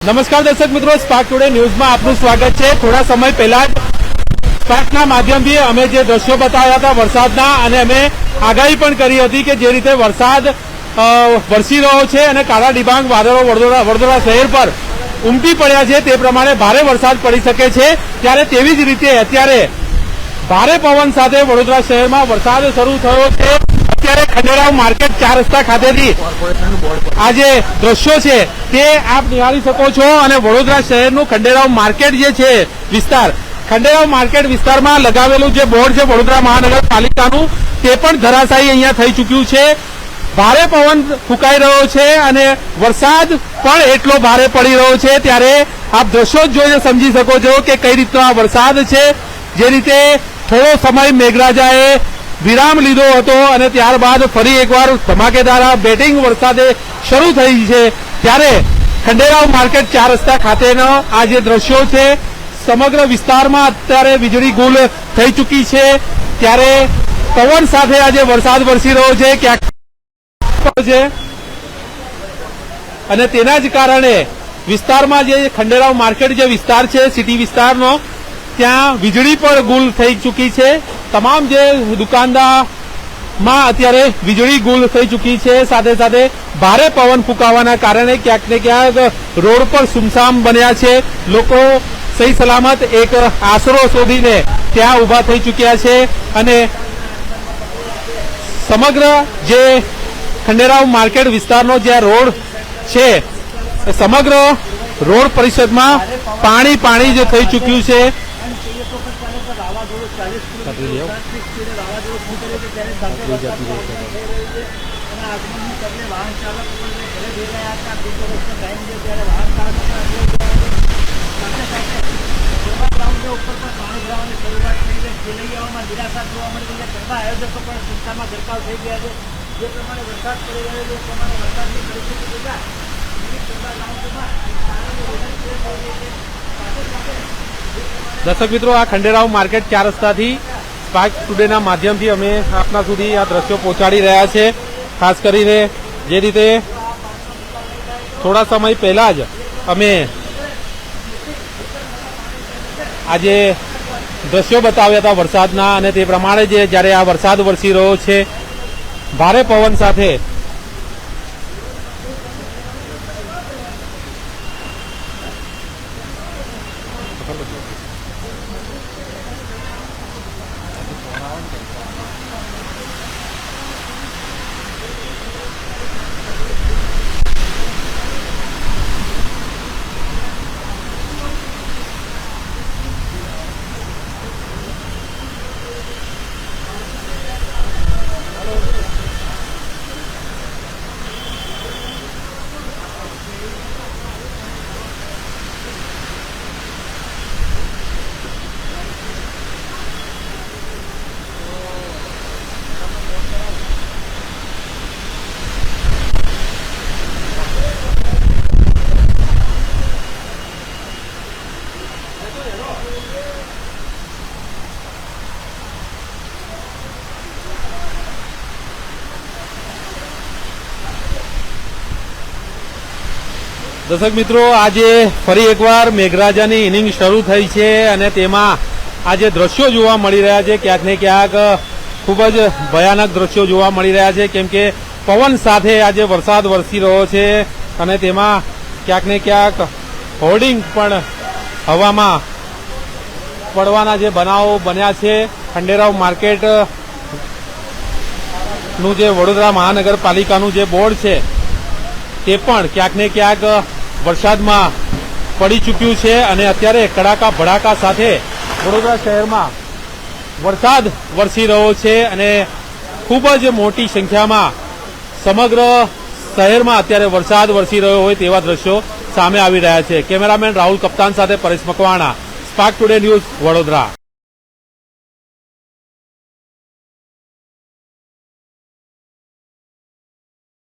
નમસ્કાર દર્શક મિત્રો સ્પાર્ક ટુડે ન્યૂઝમાં આપનું સ્વાગત છે. થોડા સમય પહેલા જ સ્પાર્કના માધ્યમથી અમે જે દ્રશ્યો બતાવ્યા હતા વરસાદના, અને અમે આગાહી પણ કરી હતી કે જે રીતે વરસાદ વરસી રહ્યો છે અને કાળા ડિબાંગ વાદળો વડોદરા વડોદરા શહેર પર ઉમટી પડ્યા છે, તે પ્રમાણે ભારે વરસાદ પડી શકે છે. ત્યારે તેવી જ રીતે અત્યારે ભારે પવન સાથે વડોદરા શહેરમાં વરસાદ શરૂ થયો છે. અત્યારે માર્કેટ ચાર રસ્તા ખાતેથી. આ જે દ્રશ્યો છે, તે આપ નિહાળી શકો છો અને વડોદરા શહેરનું ખંડેરાવ માર્કેટ જે છે વિસ્તાર, ખંડેરાવ માર્કેટ વિસ્તારમાં લગાવેલું જે બોર્ડ છે વડોદરા મહાનગરપાલિકાનું, તે પણ ધરાશાયી અહીંયા થઈ ચૂક્યું છે. ભારે પવન ફૂંકાઈ રહ્યો છે અને વરસાદ પણ એટલો ભારે પડી રહ્યો છે. ત્યારે આપ દ્રશ્યો જ જોઈને સમજી શકો છો કે કઈ રીતનો આ વરસાદ છે. જે રીતે થોડો સમય મેઘરાજાએ વિરામ લીધો હતો અને ત્યારબાદ ફરી એકવાર ધમાકેદાર બેટિંગ વરસાદે શરૂ થઈ છે. ત્યારે ખંડેરાવ માર્કેટ ચાર રસ્તા ખાતેનો આ જે દ્રશ્યો છે, સમગ્ર વિસ્તારમાં અત્યારે વીજળી ગુલ થઈ ચૂકી છે. ત્યારે પવન સાથે આજે વરસાદ વરસી રહ્યો છે, ક્યાંક છે. અને તેના જ કારણે વિસ્તારમાં જે ખંડેરાવ માર્કેટ જે વિસ્તાર છે, સિટી વિસ્તારનો ત્યાં વીજળી પણ ગુલ થઈ ચૂકી છે. તમામ જે દુકાનદારમાં અત્યારે વીજળી ગુલ થઈ ચૂકી છે, સાથે સાથે ભારે પવન ફૂંકાવાના કારણે ક્યાંક ને ક્યાંક રોડ પર સુમસામ બન્યા છે. લોકો સહી સલામત એક આશરો શોધીને ત્યાં ઊભા થઈ ચૂક્યા છે અને સમગ્ર જે ખંડેરાવ માર્કેટ વિસ્તારનો જે રોડ છે, સમગ્ર રોડ પરિષદમાં પાણી પાણી જે થઈ ચૂક્યું છે. નિરાશા જોવા મળી છે. ગરબા આયોજકો પણ સંસ્થામાં ગરકાવ થઈ ગયા છે. જે પ્રમાણે વરસાદ પડી રહ્યો છે એ પ્રમાણે વરસાદની પરિસ્થિતિ જોતા ગરબા ગ્રાઉન્ડોમાં પાણીની વધારે ફેર થઈ રહી છે. સાથે સાથે દર્શક મિત્રો, આ ખંડેરાવ માર્કેટ ચાર રસ્તાથી સ્પાર્ક ટુડેના માધ્યમથી અમે આપના સુધી આ દ્રશ્યો પહોંચાડી રહ્યા છે. ખાસ કરીને જે રીતે થોડા સમય પહેલા જ અમે આજે દ્રશ્યો બતાવ્યા હતા વરસાદના અને તે પ્રમાણે જે જ્યારે આ વરસાદ વરસી રહ્યો છે, ભારે પવન સાથે சொல்லுங்கள் દર્શક મિત્રો, આજે ફરી એકવાર મેઘરાજાની ઇનિંગ શરૂ થઈ છે અને તેમાં આજે દ્રશ્યો જોવા મળી રહ્યા છે, ક્યાંક ને ક્યાંક ખૂબ જ ભયાનક દ્રશ્યો જોવા મળી રહ્યા છે, કેમ કે પવન સાથે આજે વરસાદ વરસી રહ્યો છે અને તેમાં ક્યાંક ને ક્યાંક હોર્ડિંગ પણ હવામાં પડવાના જે બનાવો બન્યા છે. ખંડેરાવ માર્કેટનું જે વડોદરા મહાનગરપાલિકાનું જે બોર્ડ છે, તે પણ ક્યાંક ને ક્યાંક વરસાદમાં પડી ચૂક્યું છે અને અત્યારે કડાકા ભડાકા સાથે વડોદરા શહેરમાં વરસાદ વરસી રહ્યો છે અને ખૂબ જ મોટી સંખ્યામાં સમગ્ર શહેરમાં અત્યારે વરસાદ વરસી રહ્યો હોય તેવા દ્રશ્યો સામે આવી રહ્યા છે. કેમેરામેન રાહુલ કપ્તાન સાથે Paresh Makwana spark today news Vadodara.